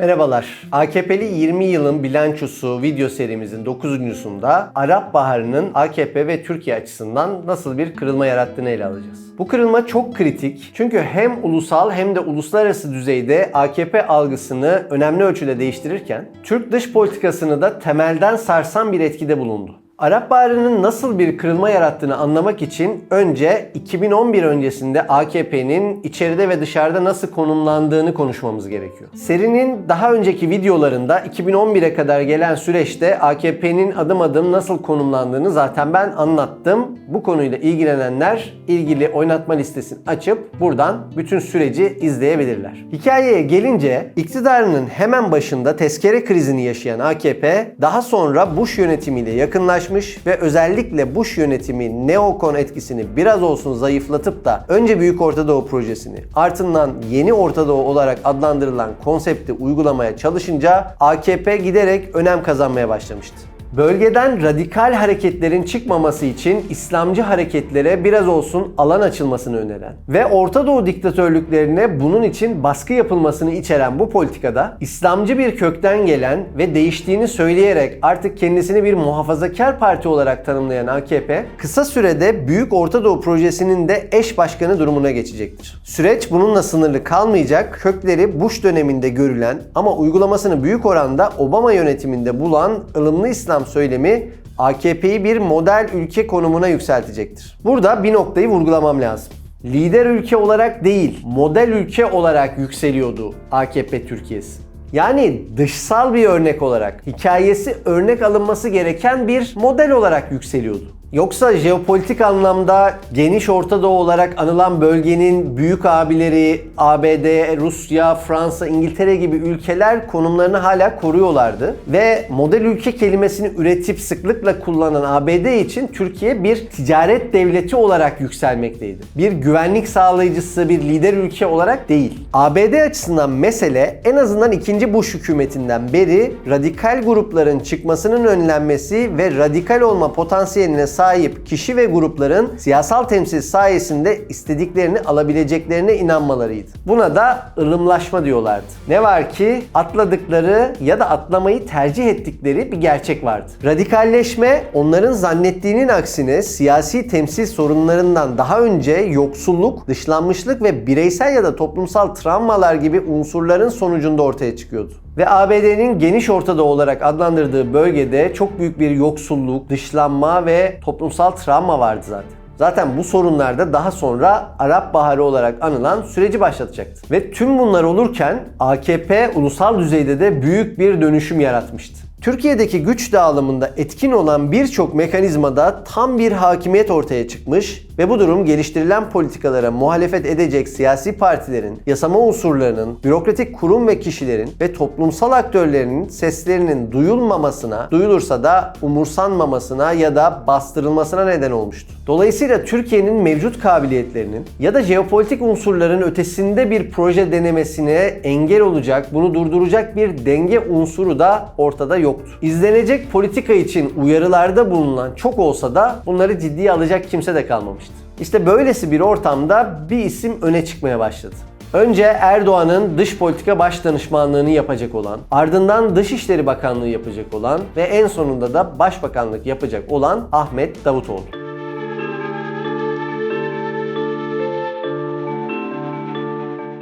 Merhabalar. AKP'li 20 yılın bilançosu video serimizin 9.sunda Arap Baharı'nın AKP ve Türkiye açısından nasıl bir kırılma yarattığını ele alacağız. Bu kırılma çok kritik çünkü hem ulusal hem de uluslararası düzeyde AKP algısını önemli ölçüde değiştirirken Türk dış politikasını da temelden sarsan bir etkide bulundu. Arap Baharı'nın nasıl bir kırılma yarattığını anlamak için önce 2011 öncesinde AKP'nin içeride ve dışarıda nasıl konumlandığını konuşmamız gerekiyor. Serinin daha önceki videolarında 2011'e kadar gelen süreçte AKP'nin adım adım nasıl konumlandığını zaten ben anlattım. Bu konuyla ilgilenenler ilgili oynatma listesini açıp buradan bütün süreci izleyebilirler. Hikayeye gelince iktidarının hemen başında tezkere krizini yaşayan AKP daha sonra Bush yönetimiyle yakınlaşmış ve özellikle Bush yönetimi neokon etkisini biraz olsun zayıflatıp da önce Büyük Orta Doğu projesini ardından Yeni Orta Doğu olarak adlandırılan konsepti uygulamaya çalışınca AKP giderek önem kazanmaya başlamıştı. Bölgeden radikal hareketlerin çıkmaması için İslamcı hareketlere biraz olsun alan açılmasını öneren ve Orta Doğu diktatörlüklerine bunun için baskı yapılmasını içeren bu politikada İslamcı bir kökten gelen ve değiştiğini söyleyerek artık kendisini bir muhafazakar parti olarak tanımlayan AKP kısa sürede Büyük Orta Doğu projesinin de eş başkanı durumuna geçecektir. Süreç bununla sınırlı kalmayacak, kökleri Bush döneminde görülen ama uygulamasını büyük oranda Obama yönetiminde bulan ılımlı İslam söylemi AKP'yi bir model ülke konumuna yükseltecektir. Burada bir noktayı vurgulamam lazım. Lider ülke olarak değil, model ülke olarak yükseliyordu AKP Türkiye'si. Yani dışsal bir örnek olarak, hikayesi örnek alınması gereken bir model olarak yükseliyordu. Yoksa jeopolitik anlamda geniş Orta Doğu olarak anılan bölgenin büyük abileri ABD, Rusya, Fransa, İngiltere gibi ülkeler konumlarını hala koruyorlardı. Ve model ülke kelimesini üretip sıklıkla kullanan ABD için Türkiye bir ticaret devleti olarak yükselmekteydi. Bir güvenlik sağlayıcısı, bir lider ülke olarak değil. ABD açısından mesele en azından ikinci Bush hükümetinden beri radikal grupların çıkmasının önlenmesi ve radikal olma potansiyeline sahip kişi ve grupların siyasal temsil sayesinde istediklerini alabileceklerine inanmalarıydı. Buna da ılımlaşma diyorlardı. Ne var ki atladıkları ya da atlamayı tercih ettikleri bir gerçek vardı. Radikalleşme onların zannettiğinin aksine siyasi temsil sorunlarından daha önce yoksulluk, dışlanmışlık ve bireysel ya da toplumsal travmalar gibi unsurların sonucunda ortaya çıkıyordu. Ve ABD'nin geniş ortada olarak adlandırdığı bölgede çok büyük bir yoksulluk, dışlanma ve toplumsal travma vardı zaten. Zaten bu sorunlar da daha sonra Arap Baharı olarak anılan süreci başlatacaktı. Ve tüm bunlar olurken AKP ulusal düzeyde de büyük bir dönüşüm yaratmıştı. Türkiye'deki güç dağılımında etkin olan birçok mekanizmada tam bir hakimiyet ortaya çıkmış ve bu durum geliştirilen politikalara muhalefet edecek siyasi partilerin, yasama unsurlarının, bürokratik kurum ve kişilerin ve toplumsal aktörlerinin seslerinin duyulmamasına, duyulursa da umursanmamasına ya da bastırılmasına neden olmuştu. Dolayısıyla Türkiye'nin mevcut kabiliyetlerinin ya da jeopolitik unsurların ötesinde bir proje denemesine engel olacak, bunu durduracak bir denge unsuru da ortada yoktu. İzlenecek politika için uyarılarda bulunan çok olsa da bunları ciddiye alacak kimse de kalmamıştı. İşte böylesi bir ortamda bir isim öne çıkmaya başladı. Önce Erdoğan'ın dış politika baş danışmanlığını yapacak olan, ardından Dışişleri Bakanlığı yapacak olan ve en sonunda da Başbakanlık yapacak olan Ahmet Davutoğlu.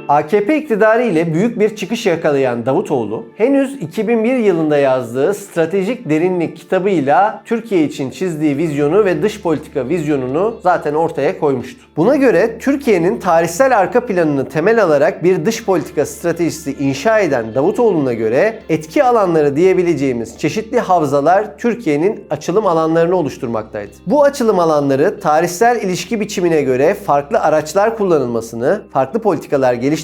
AKP iktidarı ile büyük bir çıkış yakalayan Davutoğlu, henüz 2001 yılında yazdığı Stratejik Derinlik kitabıyla Türkiye için çizdiği vizyonu ve dış politika vizyonunu zaten ortaya koymuştu. Buna göre Türkiye'nin tarihsel arka planını temel alarak bir dış politika stratejisi inşa eden Davutoğlu'na göre etki alanları diyebileceğimiz çeşitli havzalar Türkiye'nin açılım alanlarını oluşturmaktaydı. Bu açılım alanları tarihsel ilişki biçimine göre farklı araçlar kullanılmasını, farklı politikalar geliştirilmesini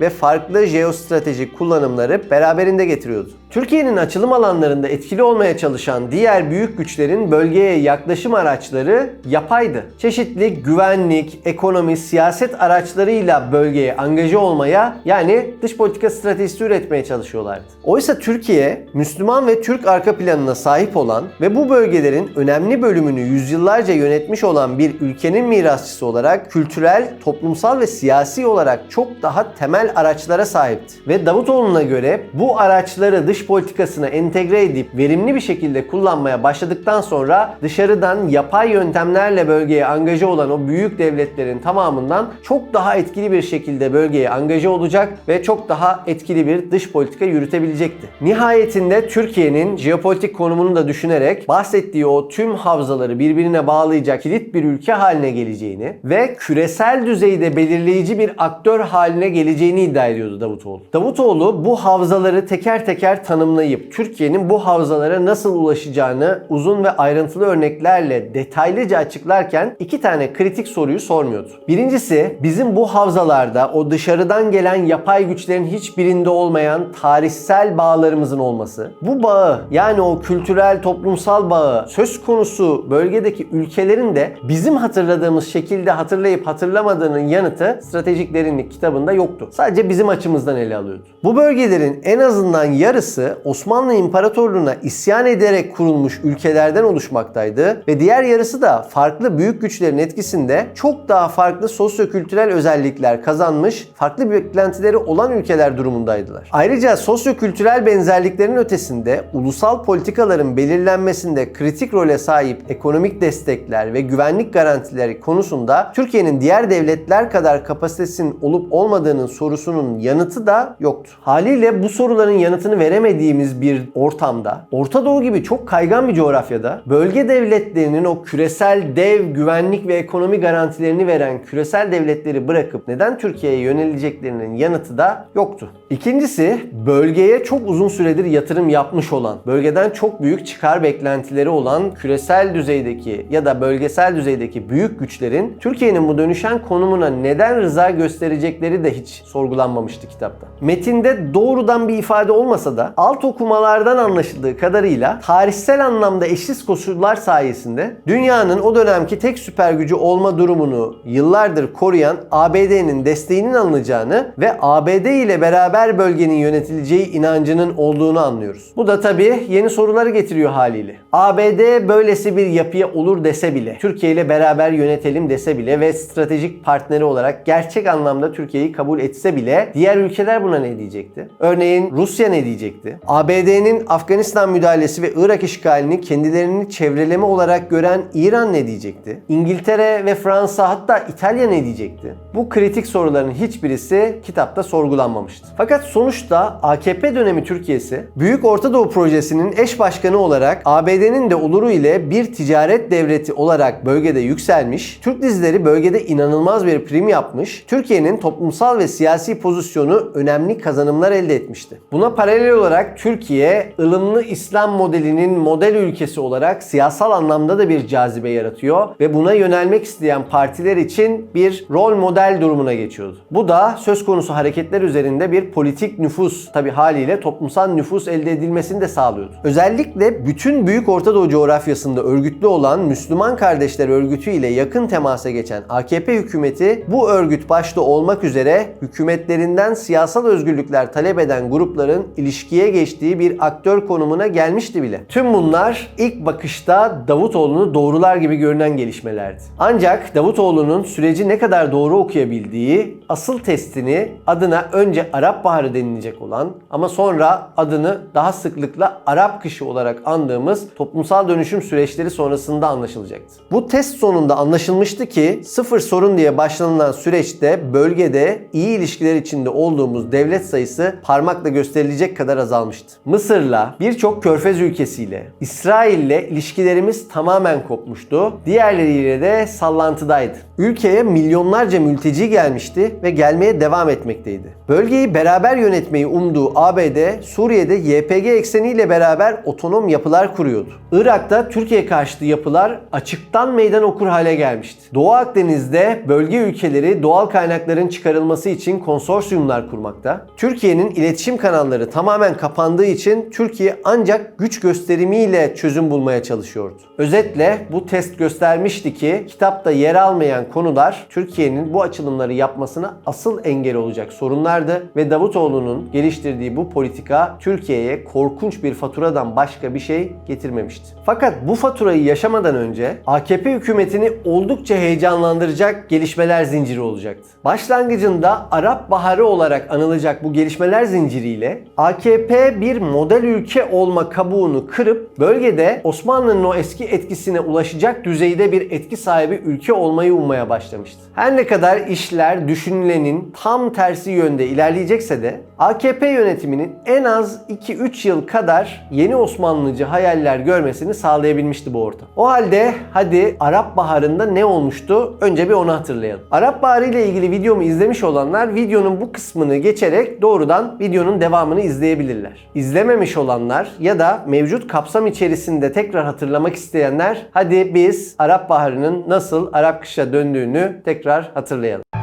ve farklı jeostratejik kullanımları beraberinde getiriyordu. Türkiye'nin açılım alanlarında etkili olmaya çalışan diğer büyük güçlerin bölgeye yaklaşım araçları yapaydı. Çeşitli güvenlik, ekonomi, siyaset araçlarıyla bölgeye angaje olmaya yani dış politika stratejisi üretmeye çalışıyorlardı. Oysa Türkiye, Müslüman ve Türk arka planına sahip olan ve bu bölgelerin önemli bölümünü yüzyıllarca yönetmiş olan bir ülkenin mirasçısı olarak kültürel, toplumsal ve siyasi olarak çok daha temel araçlara sahipti. Ve Davutoğlu'na göre bu araçları dış politikasına entegre edip verimli bir şekilde kullanmaya başladıktan sonra dışarıdan yapay yöntemlerle bölgeye angaje olan o büyük devletlerin tamamından çok daha etkili bir şekilde bölgeye angaje olacak ve çok daha etkili bir dış politika yürütebilecekti. Nihayetinde Türkiye'nin jeopolitik konumunu da düşünerek bahsettiği o tüm havzaları birbirine bağlayacak kilit bir ülke haline geleceğini ve küresel düzeyde belirleyici bir aktör haline geleceğini iddia ediyordu Davutoğlu. Davutoğlu bu havzaları teker teker tanımlayıp Türkiye'nin bu havzalara nasıl ulaşacağını uzun ve ayrıntılı örneklerle detaylıca açıklarken iki tane kritik soruyu sormuyordu. Birincisi bizim bu havzalarda o dışarıdan gelen yapay güçlerin hiçbirinde olmayan tarihsel bağlarımızın olması. Bu bağı yani o kültürel toplumsal bağı söz konusu bölgedeki ülkelerin de bizim hatırladığımız şekilde hatırlayıp hatırlamadığının yanıtı Stratejik Derinlik kitabında yoktu. Sadece bizim açımızdan ele alıyordu. Bu bölgelerin en azından yarısı Osmanlı İmparatorluğu'na isyan ederek kurulmuş ülkelerden oluşmaktaydı ve diğer yarısı da farklı büyük güçlerin etkisinde çok daha farklı sosyokültürel özellikler kazanmış, farklı beklentileri olan ülkeler durumundaydılar. Ayrıca sosyokültürel benzerliklerin ötesinde ulusal politikaların belirlenmesinde kritik role sahip ekonomik destekler ve güvenlik garantileri konusunda Türkiye'nin diğer devletler kadar kapasitesinin olup olmadığının sorusunun yanıtı da yoktu. Haliyle bu soruların yanıtını veremediğimiz bir ortamda Orta Doğu gibi çok kaygan bir coğrafyada bölge devletlerinin o küresel dev güvenlik ve ekonomi garantilerini veren küresel devletleri bırakıp neden Türkiye'ye yöneleceklerinin yanıtı da yoktu. İkincisi bölgeye çok uzun süredir yatırım yapmış olan, bölgeden çok büyük çıkar beklentileri olan küresel düzeydeki ya da bölgesel düzeydeki büyük güçlerin Türkiye'nin bu dönüşen konumuna neden rıza gösterecekleri de hiç sorgulanmamıştı kitapta. Metinde doğrudan bir ifade olmasa da alt okumalardan anlaşıldığı kadarıyla tarihsel anlamda eşsiz koşullar sayesinde dünyanın o dönemki tek süper gücü olma durumunu yıllardır koruyan ABD'nin desteğinin alınacağını ve ABD ile beraber bölgenin yönetileceği inancının olduğunu anlıyoruz. Bu da tabii yeni soruları getiriyor haliyle. ABD böylesi bir yapıya olur dese bile, Türkiye ile beraber yönetelim dese bile ve stratejik partneri olarak gerçek anlamda Türkiye'yi kabul etse bile diğer ülkeler buna ne diyecekti? Örneğin Rusya ne diyecekti? ABD'nin Afganistan müdahalesi ve Irak işgalini kendilerini çevreleme olarak gören İran ne diyecekti? İngiltere ve Fransa hatta İtalya ne diyecekti? Bu kritik soruların hiçbirisi kitapta sorgulanmamıştı. Fakat sonuçta AKP dönemi Türkiye'si Büyük Orta Doğu Projesi'nin eş başkanı olarak ABD'nin de oluru ile bir ticaret devleti olarak bölgede yükselmiş, Türk dizileri bölgede inanılmaz bir prim yapmış, Türkiye'nin toplumsal ve siyasi pozisyonu önemli kazanımlar elde etmişti. Buna paralel olarak Türkiye, ılımlı İslam modelinin model ülkesi olarak siyasal anlamda da bir cazibe yaratıyor ve buna yönelmek isteyen partiler için bir rol model durumuna geçiyordu. Bu da söz konusu hareketler üzerinde bir politik nüfus, tabi haliyle toplumsal nüfus elde edilmesini de sağlıyordu. Özellikle bütün Büyük Orta Doğu coğrafyasında örgütlü olan Müslüman Kardeşler Örgütü ile yakın temasa geçen AKP hükümeti bu örgüt başta olmak üzere hükümetlerinden siyasal özgürlükler talep eden grupların ilişkiye geçtiği bir aktör konumuna gelmişti bile. Tüm bunlar ilk bakışta Davutoğlu'nu doğrular gibi görünen gelişmelerdi. Ancak Davutoğlu'nun süreci ne kadar doğru okuyabildiği asıl testini adına önce Arap Baharı denilecek olan ama sonra adını daha sıklıkla Arap kışı olarak andığımız toplumsal dönüşüm süreçleri sonrasında anlaşılacaktı. Bu test sonunda anlaşılmıştı ki sıfır sorun diye başlanılan süreçte bölgede iyi ilişkiler içinde olduğumuz devlet sayısı parmakla gösterilecek kadar azalmıştı. Mısır'la birçok körfez ülkesiyle, İsrail'le ilişkilerimiz tamamen kopmuştu. Diğerleriyle de sallantıdaydı. Ülkeye milyonlarca mülteci gelmişti ve gelmeye devam etmekteydi. Bölgeyi beraber yönetmeyi umduğu ABD, Suriye'de YPG ekseniyle beraber otonom yapılar kuruyordu. Irak'ta Türkiye karşıtı yapılar açıktan meydan okur hale gelmişti. Doğu Akdeniz'de bölge ülkeleri doğal kaynakların çıkarılması için konsorsiyumlar kurmakta. Türkiye'nin iletişim kanalları tamamen kapandığı için Türkiye ancak güç gösterimiyle çözüm bulmaya çalışıyordu. Özetle bu test göstermişti ki kitapta yer almayan konular Türkiye'nin bu açılımları yapmasına asıl engel olacak sorunlardı ve Davutoğlu'nun geliştirdiği bu politika Türkiye'ye korkunç bir faturadan başka bir şey getirmemişti. Fakat bu faturayı yaşamadan önce AKP hükümetini oldukça heyecanlandıracak gelişmeler zinciri olacaktı. Başlangıcında Arap Baharı olarak anılacak bu gelişmeler zinciriyle AKP bir model ülke olma kabuğunu kırıp bölgede Osmanlı'nın o eski etkisine ulaşacak düzeyde bir etki sahibi ülke olmayı ummaya başlamıştı. Her ne kadar işler düşünülenin tam tersi yönde ilerleyecekse de AKP yönetiminin en az 2-3 yıl kadar yeni Osmanlıcı hayaller görmesini sağlayabilmişti bu ortam. O halde hadi Arap Baharı'nda ne olmuştu? Önce bir onu hatırlayalım. Arap Baharı ile ilgili videomu izlemiş olanlar videonun bu kısmını geçerek doğrudan videonun devamını izleyebilirler. İzlememiş olanlar ya da mevcut kapsam içerisinde tekrar hatırlamak isteyenler hadi biz Arap Baharı'nın nasıl Arap kışa döndüğünü tekrar hatırlayalım.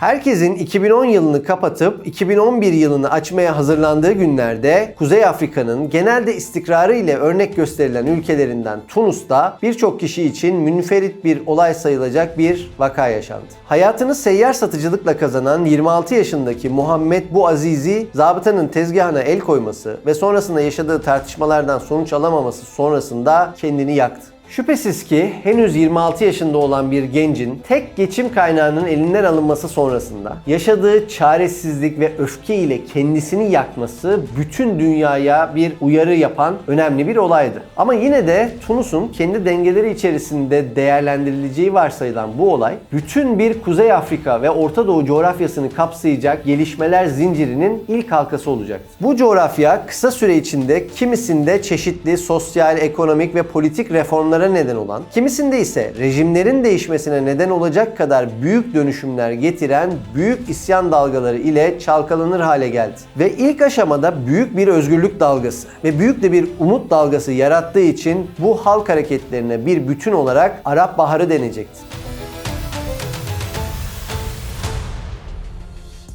Herkesin 2010 yılını kapatıp 2011 yılını açmaya hazırlandığı günlerde Kuzey Afrika'nın genelde istikrarı ile örnek gösterilen ülkelerinden Tunus'ta birçok kişi için münferit bir olay sayılacak bir vaka yaşandı. Hayatını seyyar satıcılıkla kazanan 26 yaşındaki Muhammed Bu Azizi, zabıtanın tezgahına el koyması ve sonrasında yaşadığı tartışmalardan sonuç alamaması sonrasında kendini yaktı. Şüphesiz ki henüz 26 yaşında olan bir gencin tek geçim kaynağının elinden alınması sonrasında yaşadığı çaresizlik ve öfke ile kendisini yakması bütün dünyaya bir uyarı yapan önemli bir olaydı. Ama yine de Tunus'un kendi dengeleri içerisinde değerlendirileceği varsayılan bu olay bütün bir Kuzey Afrika ve Orta Doğu coğrafyasını kapsayacak gelişmeler zincirinin ilk halkası olacaktı. Bu coğrafya kısa süre içinde kimisinde çeşitli sosyal, ekonomik ve politik reformlara neden olan, kimisinde ise rejimlerin değişmesine neden olacak kadar büyük dönüşümler getiren büyük isyan dalgaları ile çalkalanır hale geldi. Ve ilk aşamada büyük bir özgürlük dalgası ve büyük de bir umut dalgası yarattığı için bu halk hareketlerine bir bütün olarak Arap Baharı denecekti.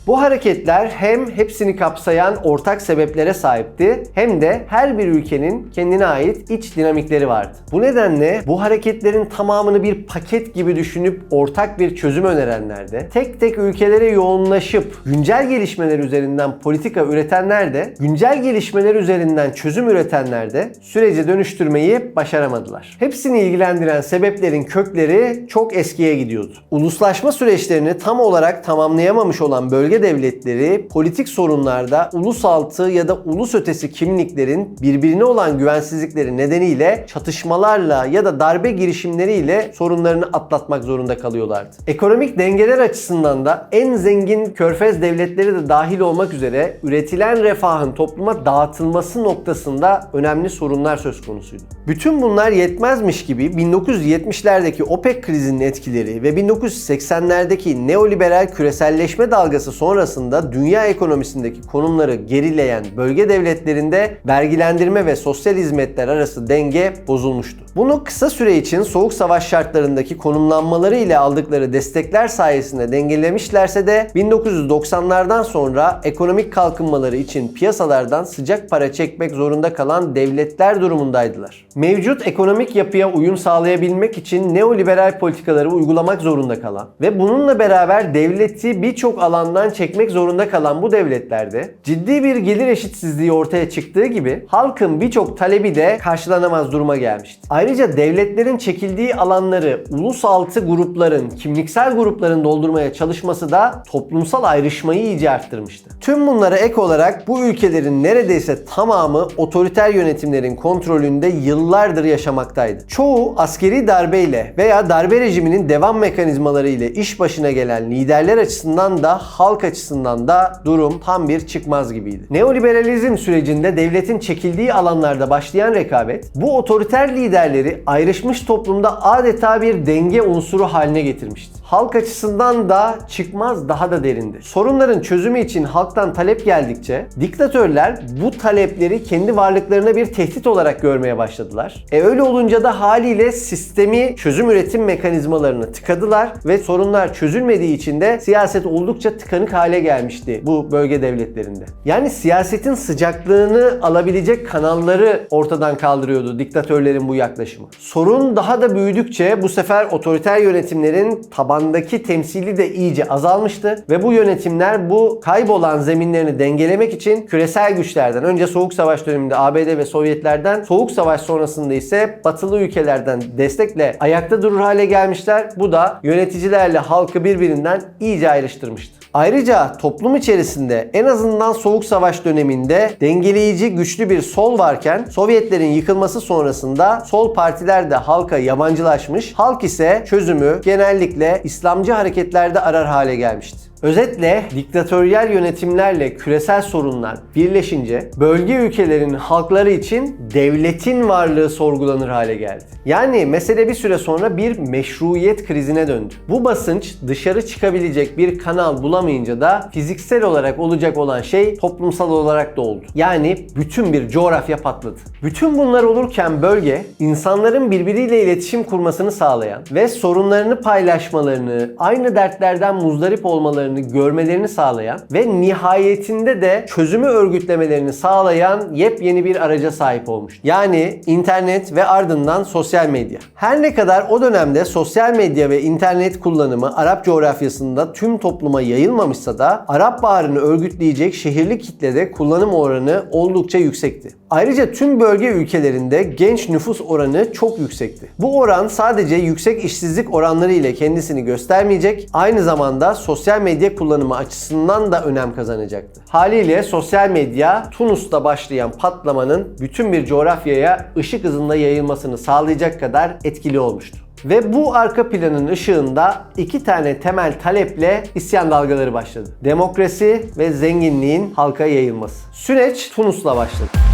Bu hareketler hem hepsini kapsayan ortak sebeplere sahipti hem de her bir ülkenin kendine ait iç dinamikleri vardı. Bu nedenle bu hareketlerin tamamını bir paket gibi düşünüp ortak bir çözüm önerenler de, tek tek ülkelere yoğunlaşıp güncel gelişmeler üzerinden politika üretenler de, güncel gelişmeler üzerinden çözüm üretenler de süreci dönüştürmeyi başaramadılar. Hepsini ilgilendiren sebeplerin kökleri çok eskiye gidiyordu. Uluslaşma süreçlerini tam olarak tamamlayamamış olan bölge devletleri politik sorunlarda ulusaltı ya da ulus ötesi kimliklerin birbirine olan güvensizlikleri nedeniyle çatışmalarla ya da darbe girişimleriyle sorunlarını atlatmak zorunda kalıyorlardı. Ekonomik dengeler açısından da en zengin körfez devletleri de dahil olmak üzere üretilen refahın topluma dağıtılması noktasında önemli sorunlar söz konusuydu. Bütün bunlar yetmezmiş gibi 1970'lerdeki OPEC krizinin etkileri ve 1980'lerdeki neoliberal küreselleşme dalgası sonrasında dünya ekonomisindeki konumları gerileyen bölge devletlerinde vergilendirme ve sosyal hizmetler arası denge bozulmuştu. Bunu kısa süre için soğuk savaş şartlarındaki konumlanmaları ile aldıkları destekler sayesinde dengelemişlerse de 1990'lardan sonra ekonomik kalkınmaları için piyasalardan sıcak para çekmek zorunda kalan devletler durumundaydılar. Mevcut ekonomik yapıya uyum sağlayabilmek için neoliberal politikaları uygulamak zorunda kalan ve bununla beraber devleti birçok alandan çekmek zorunda kalan bu devletlerde ciddi bir gelir eşitsizliği ortaya çıktığı gibi halkın birçok talebi de karşılanamaz duruma gelmişti. Ayrıca devletlerin çekildiği alanları ulusaltı grupların, kimliksel grupların doldurmaya çalışması da toplumsal ayrışmayı iyice arttırmıştı. Tüm bunlara ek olarak bu ülkelerin neredeyse tamamı otoriter yönetimlerin kontrolünde yıllardır yaşamaktaydı. Çoğu askeri darbeyle veya darbe rejiminin devam mekanizmaları ile iş başına gelen liderler açısından da halk açısından da durum tam bir çıkmaz gibiydi. Neoliberalizm sürecinde devletin çekildiği alanlarda başlayan rekabet bu otoriter liderleri ayrışmış toplumda adeta bir denge unsuru haline getirmişti. Halk açısından da çıkmaz daha da derindi. Sorunların çözümü için halktan talep geldikçe diktatörler bu talepleri kendi varlıklarına bir tehdit olarak görmeye başladılar. E öyle olunca da haliyle sistemi çözüm üretim mekanizmalarını tıkadılar ve sorunlar çözülmediği için de siyaset oldukça tıkanık hale gelmişti bu bölge devletlerinde. Yani siyasetin sıcaklığını alabilecek kanalları ortadan kaldırıyordu diktatörlerin bu yaklaşımı. Sorun daha da büyüdükçe bu sefer otoriter yönetimlerin tabandaki temsili de iyice azalmıştı ve bu yönetimler bu kaybolan zeminlerini dengelemek için küresel güçlerden önce Soğuk Savaş döneminde ABD ve Sovyetlerden Soğuk Savaş sonrasında ise batılı ülkelerden destekle ayakta durur hale gelmişler. Bu da yöneticilerle halkı birbirinden iyice ayrıştırmıştı. Ayrıca toplum içerisinde en azından Soğuk Savaş döneminde dengeleyici güçlü bir sol varken Sovyetlerin yıkılması sonrasında sol partiler de halka yabancılaşmış, halk ise çözümü genellikle İslamcı hareketlerde arar hale gelmişti. Özetle diktatöryel yönetimlerle küresel sorunlar birleşince bölge ülkelerin halkları için devletin varlığı sorgulanır hale geldi. Yani mesele bir süre sonra bir meşruiyet krizine döndü. Bu basınç dışarı çıkabilecek bir kanal bulamayınca da fiziksel olarak olacak olan şey toplumsal olarak da oldu. Yani bütün bir coğrafya patladı. Bütün bunlar olurken bölge insanların birbiriyle iletişim kurmasını sağlayan ve sorunlarını paylaşmalarını, aynı dertlerden muzdarip olmalarını görmelerini sağlayan ve nihayetinde de çözümü örgütlemelerini sağlayan yepyeni bir araca sahip olmuş. Yani internet ve ardından sosyal medya. Her ne kadar o dönemde sosyal medya ve internet kullanımı Arap coğrafyasında tüm topluma yayılmamışsa da Arap Baharı'nı örgütleyecek şehirli kitlede kullanım oranı oldukça yüksekti. Ayrıca tüm bölge ülkelerinde genç nüfus oranı çok yüksekti. Bu oran sadece yüksek işsizlik oranları ile kendisini göstermeyecek, aynı zamanda sosyal medya kullanımı açısından da önem kazanacaktı. Haliyle sosyal medya Tunus'ta başlayan patlamanın bütün bir coğrafyaya ışık hızında yayılmasını sağlayacak kadar etkili olmuştu. Ve bu arka planın ışığında iki tane temel taleple isyan dalgaları başladı. Demokrasi ve zenginliğin halka yayılması. Süreç Tunus'la başladı.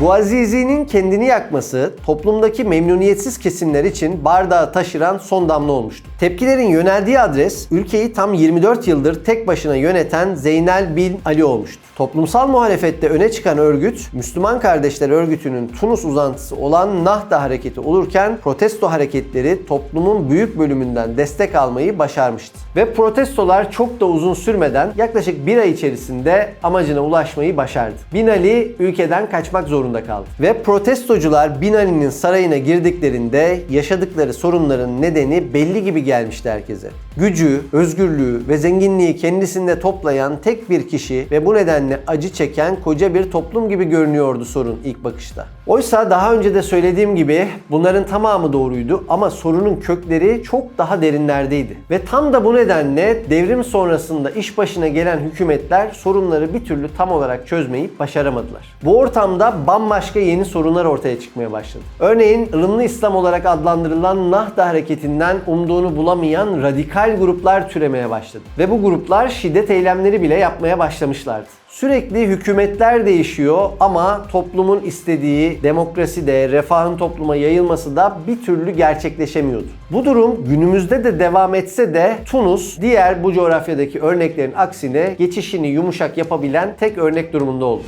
Bu Azizi'nin kendini yakması toplumdaki memnuniyetsiz kesimler için bardağı taşıran son damla olmuştu. Tepkilerin yöneldiği adres ülkeyi tam 24 yıldır tek başına yöneten Zeynel bin Ali olmuştu. Toplumsal muhalefette öne çıkan örgüt, Müslüman Kardeşler Örgütü'nün Tunus uzantısı olan Nahda hareketi olurken protesto hareketleri toplumun büyük bölümünden destek almayı başarmıştı. Ve protestolar çok da uzun sürmeden yaklaşık bir ay içerisinde amacına ulaşmayı başardı. Bin Ali ülkeden kaçmak zorunda kaldı. Ve protestocular Bin Ali'nin sarayına girdiklerinde yaşadıkları sorunların nedeni belli gibi gelmişti herkese. Gücü, özgürlüğü ve zenginliği kendisinde toplayan tek bir kişi ve bu nedenle acı çeken koca bir toplum gibi görünüyordu sorun ilk bakışta. Oysa daha önce de söylediğim gibi bunların tamamı doğruydu ama sorunun kökleri çok daha derinlerdeydi. Ve tam da bu nedenle devrim sonrasında iş başına gelen hükümetler sorunları bir türlü tam olarak çözmeyip başaramadılar. Bu ortamda bambaşka yeni sorunlar ortaya çıkmaya başladı. Örneğin ılımlı İslam olarak adlandırılan Nahda hareketinden umduğunu bulamayan radikal gruplar türemeye başladı. Ve bu gruplar şiddet eylemleri bile yapmaya başlamışlardı. Sürekli hükümetler değişiyor ama toplumun istediği demokrasi de, refahın topluma yayılması da bir türlü gerçekleşemiyordu. Bu durum günümüzde de devam etse de Tunus diğer bu coğrafyadaki örneklerin aksine geçişini yumuşak yapabilen tek örnek durumunda oldu.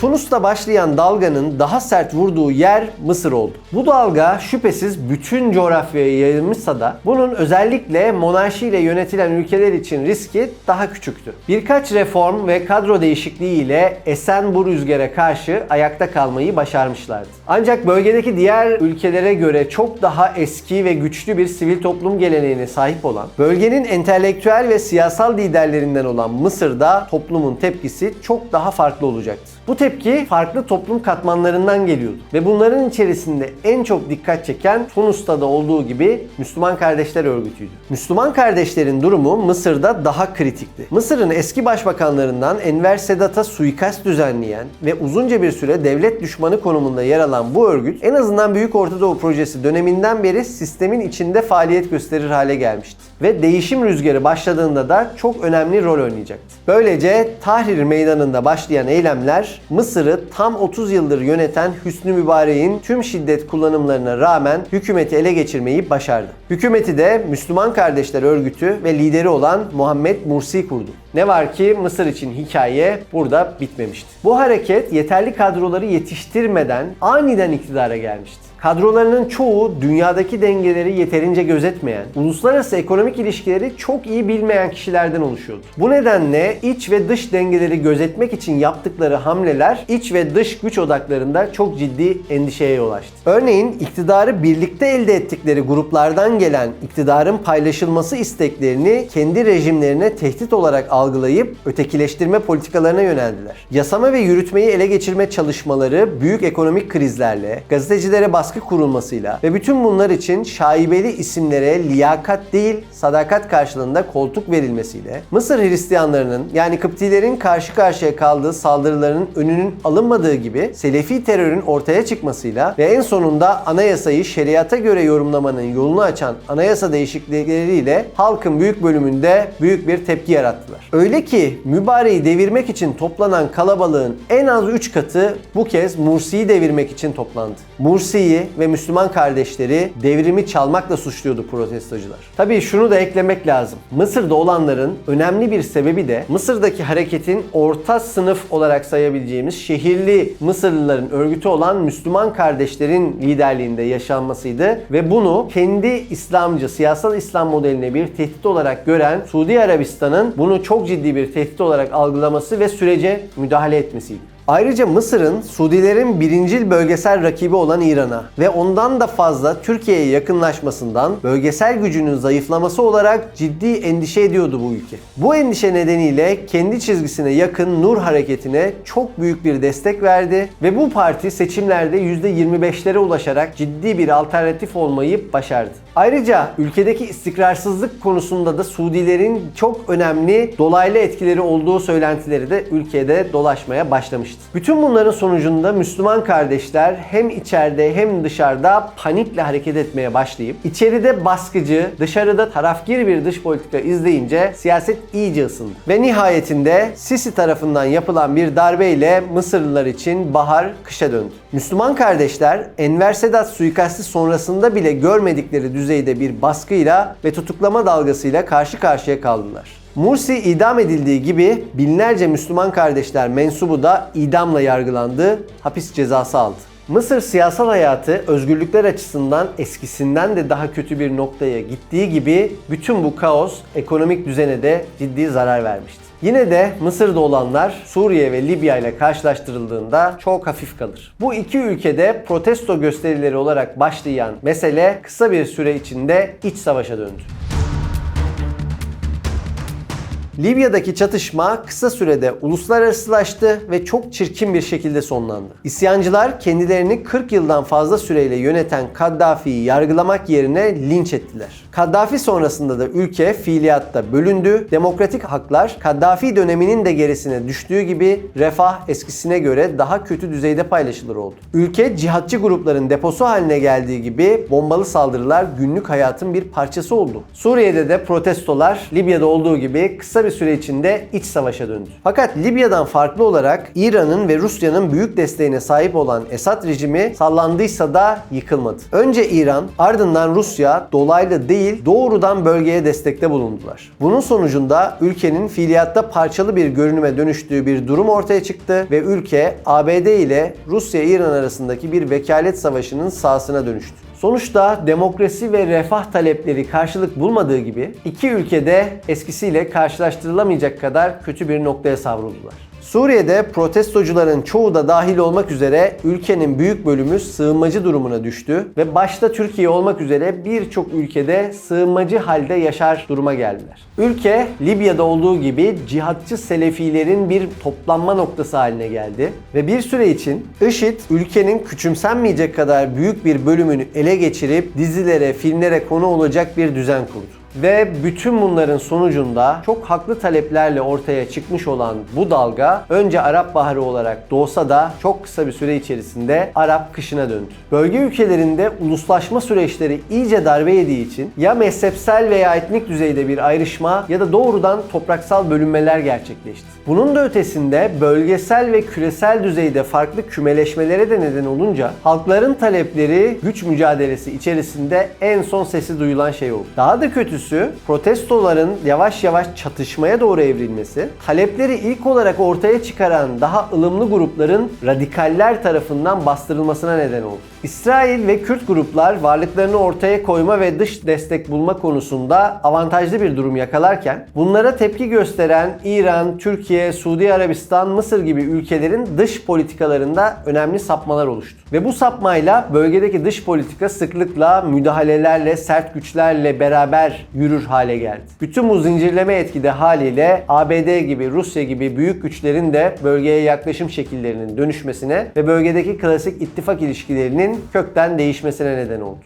Tunus'ta başlayan dalganın daha sert vurduğu yer Mısır oldu. Bu dalga şüphesiz bütün coğrafyaya yayılmışsa da bunun özellikle monarşiyle yönetilen ülkeler için riski daha küçüktü. Birkaç reform ve kadro değişikliği ile esen bu rüzgara karşı ayakta kalmayı başarmışlardı. Ancak bölgedeki diğer ülkelere göre çok daha eski ve güçlü bir sivil toplum geleneğine sahip olan, bölgenin entelektüel ve siyasal liderlerinden olan Mısır'da toplumun tepkisi çok daha farklı olacaktı. Bu tepki farklı toplum katmanlarından geliyordu ve bunların içerisinde en çok dikkat çeken Tunus'ta da olduğu gibi Müslüman Kardeşler Örgütü'ydü. Müslüman kardeşlerin durumu Mısır'da daha kritikti. Mısır'ın eski başbakanlarından Enver Sedat'a suikast düzenleyen ve uzunca bir süre devlet düşmanı konumunda yer alan bu örgüt en azından Büyük Orta Doğu Projesi döneminden beri sistemin içinde faaliyet gösterir hale gelmişti. Ve değişim rüzgarı başladığında da çok önemli rol oynayacaktı. Böylece Tahrir Meydanı'nda başlayan eylemler Mısır'ı tam 30 yıldır yöneten Hüsnü Mübarek'in tüm şiddet kullanımlarına rağmen hükümeti ele geçirmeyi başardı. Hükümeti de Müslüman Kardeşler Örgütü ve lideri olan Muhammed Mursi kurdu. Ne var ki Mısır için hikaye burada bitmemişti. Bu hareket yeterli kadroları yetiştirmeden aniden iktidara gelmişti. Kadrolarının çoğu dünyadaki dengeleri yeterince gözetmeyen, uluslararası ekonomik ilişkileri çok iyi bilmeyen kişilerden oluşuyordu. Bu nedenle iç ve dış dengeleri gözetmek için yaptıkları hamleler iç ve dış güç odaklarında çok ciddi endişeye yol açtı. Örneğin iktidarı birlikte elde ettikleri gruplardan gelen iktidarın paylaşılması isteklerini kendi rejimlerine tehdit olarak algılayıp ötekileştirme politikalarına yöneldiler. Yasama ve yürütmeyi ele geçirme çalışmaları büyük ekonomik krizlerle, gazetecilere baskı kurulmasıyla ve bütün bunlar için şaibeli isimlere liyakat değil sadakat karşılığında koltuk verilmesiyle Mısır Hristiyanlarının yani Kıptilerin karşı karşıya kaldığı saldırıların önünün alınmadığı gibi Selefi terörün ortaya çıkmasıyla ve en sonunda anayasayı şeriata göre yorumlamanın yolunu açan anayasa değişiklikleriyle halkın büyük bölümünde büyük bir tepki yarattılar. Öyle ki mübareği devirmek için toplanan kalabalığın en az 3 katı bu kez Mursi'yi devirmek için toplandı. Mursi'yi ve Müslüman kardeşleri devrimi çalmakla suçluyordu protestocular. Tabii şunu da eklemek lazım. Mısır'da olanların önemli bir sebebi de Mısır'daki hareketin orta sınıf olarak sayabileceğimiz şehirli Mısırlıların örgütü olan Müslüman kardeşlerin liderliğinde yaşanmasıydı ve bunu kendi İslamcı, siyasal İslam modeline bir tehdit olarak gören Suudi Arabistan'ın bunu çok ciddi bir tehdit olarak algılaması ve sürece müdahale etmesiydi. Ayrıca Mısır'ın Suudilerin birincil bölgesel rakibi olan İran'a ve ondan da fazla Türkiye'ye yakınlaşmasından bölgesel gücünün zayıflaması olarak ciddi endişe ediyordu bu ülke. Bu endişe nedeniyle kendi çizgisine yakın Nur hareketine çok büyük bir destek verdi ve bu parti seçimlerde %25'lere ulaşarak ciddi bir alternatif olmayı başardı. Ayrıca ülkedeki istikrarsızlık konusunda da Suudilerin çok önemli dolaylı etkileri olduğu söylentileri de ülkede dolaşmaya başlamıştı. Bütün bunların sonucunda Müslüman kardeşler hem içeride hem dışarıda panikle hareket etmeye başlayıp içeride baskıcı, dışarıda tarafgir bir dış politika izleyince siyaset iyice ısındı. Ve nihayetinde Sisi tarafından yapılan bir darbeyle Mısırlılar için bahar kışa döndü. Müslüman kardeşler Enver Sedat suikasti sonrasında bile görmedikleri düzeyde bir baskıyla ve tutuklama dalgasıyla karşı karşıya kaldılar. Mursi idam edildiği gibi binlerce Müslüman kardeşler mensubu da idamla yargılandı, hapis cezası aldı. Mısır siyasal hayatı özgürlükler açısından eskisinden de daha kötü bir noktaya gittiği gibi bütün bu kaos ekonomik düzene de ciddi zarar vermişti. Yine de Mısır'da olanlar Suriye ve Libya ile karşılaştırıldığında çok hafif kalır. Bu iki ülkede protesto gösterileri olarak başlayan mesele kısa bir süre içinde iç savaşa döndü. Libya'daki çatışma kısa sürede uluslararasılaştı ve çok çirkin bir şekilde sonlandı. İsyancılar kendilerini 40 yıldan fazla süreyle yöneten Kaddafi'yi yargılamak yerine linç ettiler. Kaddafi sonrasında da ülke fiiliyatta bölündü. Demokratik haklar Kaddafi döneminin de gerisine düştüğü gibi refah eskisine göre daha kötü düzeyde paylaşılır oldu. Ülke cihatçı grupların deposu haline geldiği gibi bombalı saldırılar günlük hayatın bir parçası oldu. Suriye'de de protestolar Libya'da olduğu gibi kısa bir süre içinde iç savaşa döndü. Fakat Libya'dan farklı olarak İran'ın ve Rusya'nın büyük desteğine sahip olan Esad rejimi sallandıysa da yıkılmadı. Önce İran, ardından Rusya dolaylı değil doğrudan bölgeye destekte bulundular. Bunun sonucunda ülkenin fiiliyatta parçalı bir görünüme dönüştüğü bir durum ortaya çıktı ve ülke ABD ile Rusya-İran arasındaki bir vekalet savaşının sahasına dönüştü. Sonuçta demokrasi ve refah talepleri karşılık bulmadığı gibi iki ülkede eskisiyle karşılaştırılamayacak kadar kötü bir noktaya savruldular. Suriye'de protestocuların çoğu da dahil olmak üzere ülkenin büyük bölümü sığınmacı durumuna düştü ve başta Türkiye olmak üzere birçok ülkede sığınmacı halde yaşar duruma geldiler. Ülke Libya'da olduğu gibi cihatçı Selefilerin bir toplanma noktası haline geldi ve bir süre için IŞİD ülkenin küçümsenmeyecek kadar büyük bir bölümünü ele geçirip dizilere, filmlere konu olacak bir düzen kurdu. Ve bütün bunların sonucunda çok haklı taleplerle ortaya çıkmış olan bu dalga önce Arap Baharı olarak doğsa da çok kısa bir süre içerisinde Arap kışına döndü. Bölge ülkelerinde uluslaşma süreçleri iyice darbe yediği için ya mezhepsel veya etnik düzeyde bir ayrışma ya da doğrudan topraksal bölünmeler gerçekleşti. Bunun da ötesinde bölgesel ve küresel düzeyde farklı kümeleşmelere de neden olunca halkların talepleri güç mücadelesi içerisinde en son sesi duyulan şey oldu. Daha da kötüsü protestoların yavaş yavaş çatışmaya doğru evrilmesi, talepleri ilk olarak ortaya çıkaran daha ılımlı grupların radikaller tarafından bastırılmasına neden oldu. İsrail ve Kürt gruplar varlıklarını ortaya koyma ve dış destek bulma konusunda avantajlı bir durum yakalarken bunlara tepki gösteren İran, Türkiye, Suudi Arabistan, Mısır gibi ülkelerin dış politikalarında önemli sapmalar oluştu. Ve bu sapmayla bölgedeki dış politika sıklıkla müdahalelerle, sert güçlerle beraber yürür hale geldi. Bütün bu zincirleme etkide haliyle ABD gibi, Rusya gibi büyük güçlerin de bölgeye yaklaşım şekillerinin dönüşmesine ve bölgedeki klasik ittifak ilişkilerinin kökten değişmesine neden oldu.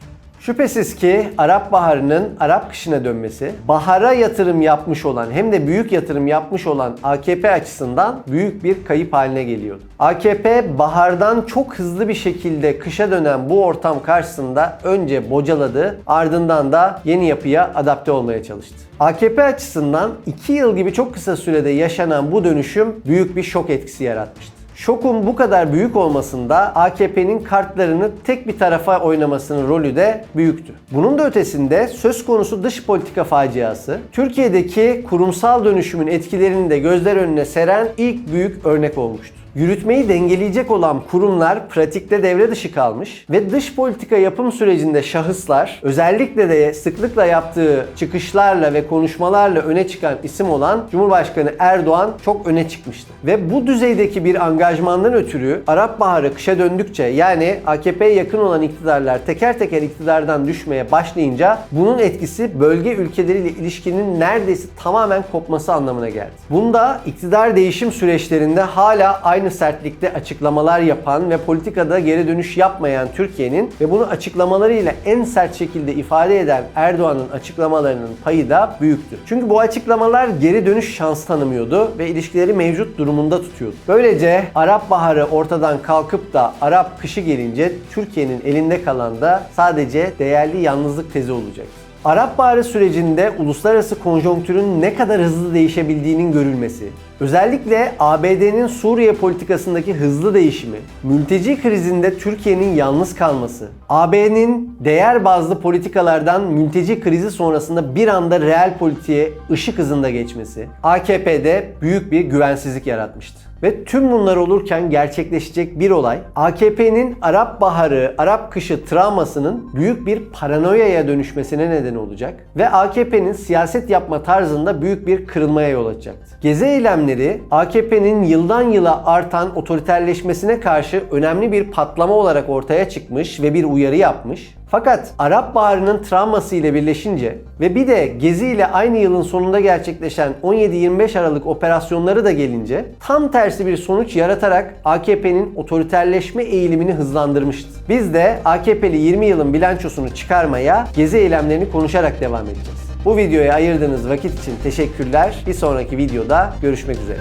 Şüphesiz ki Arap Baharı'nın Arap kışına dönmesi, bahara yatırım yapmış olan hem de büyük yatırım yapmış olan AKP açısından büyük bir kayıp haline geliyordu. AKP bahardan çok hızlı bir şekilde kışa dönen bu ortam karşısında önce bocaladı, ardından da yeni yapıya adapte olmaya çalıştı. AKP açısından 2 yıl gibi çok kısa sürede yaşanan bu dönüşüm büyük bir şok etkisi yaratmıştı. Şokun bu kadar büyük olmasında AKP'nin kartlarını tek bir tarafa oynamasının rolü de büyüktü. Bunun da ötesinde söz konusu dış politika faciası, Türkiye'deki kurumsal dönüşümün etkilerini de gözler önüne seren ilk büyük örnek olmuştu. Yürütmeyi dengeleyecek olan kurumlar pratikte devre dışı kalmış ve dış politika yapım sürecinde şahıslar özellikle de sıklıkla yaptığı çıkışlarla ve konuşmalarla öne çıkan isim olan Cumhurbaşkanı Erdoğan çok öne çıkmıştı. Ve bu düzeydeki bir angajmandan ötürü Arap Baharı kışa döndükçe yani AKP'ye yakın olan iktidarlar teker teker iktidardan düşmeye başlayınca bunun etkisi bölge ülkeleriyle ilişkinin neredeyse tamamen kopması anlamına geldi. Bunda iktidar değişim süreçlerinde hala aynı sertlikte açıklamalar yapan ve politikada geri dönüş yapmayan Türkiye'nin ve bunu açıklamalarıyla en sert şekilde ifade eden Erdoğan'ın açıklamalarının payı da büyüktü. Çünkü bu açıklamalar geri dönüş şans tanımıyordu ve ilişkileri mevcut durumunda tutuyordu. Böylece Arap Baharı ortadan kalkıp da Arap kışı gelince Türkiye'nin elinde kalan da sadece değerli yalnızlık tezi olacaktı. Arap Baharı sürecinde uluslararası konjonktürün ne kadar hızlı değişebildiğinin görülmesi, özellikle ABD'nin Suriye politikasındaki hızlı değişimi, mülteci krizinde Türkiye'nin yalnız kalması, AB'nin değer bazlı politikalardan mülteci krizi sonrasında bir anda reel politiğe ışık hızında geçmesi, AKP'de büyük bir güvensizlik yaratmıştı. Ve tüm bunlar olurken gerçekleşecek bir olay AKP'nin Arap Baharı, Arap Kışı travmasının büyük bir paranoyaya dönüşmesine neden olacak ve AKP'nin siyaset yapma tarzında büyük bir kırılmaya yol açacaktı. Gezi eylemleri AKP'nin yıldan yıla artan otoriterleşmesine karşı önemli bir patlama olarak ortaya çıkmış ve bir uyarı yapmış. Fakat Arap Baharı'nın travması ile birleşince ve bir de Gezi ile aynı yılın sonunda gerçekleşen 17-25 Aralık operasyonları da gelince tam tersi bir sonuç yaratarak AKP'nin otoriterleşme eğilimini hızlandırmıştı. Biz de AKP'li 20 yılın bilançosunu çıkarmaya Gezi eylemlerini konuşarak devam edeceğiz. Bu videoya ayırdığınız vakit için teşekkürler. Bir sonraki videoda görüşmek üzere.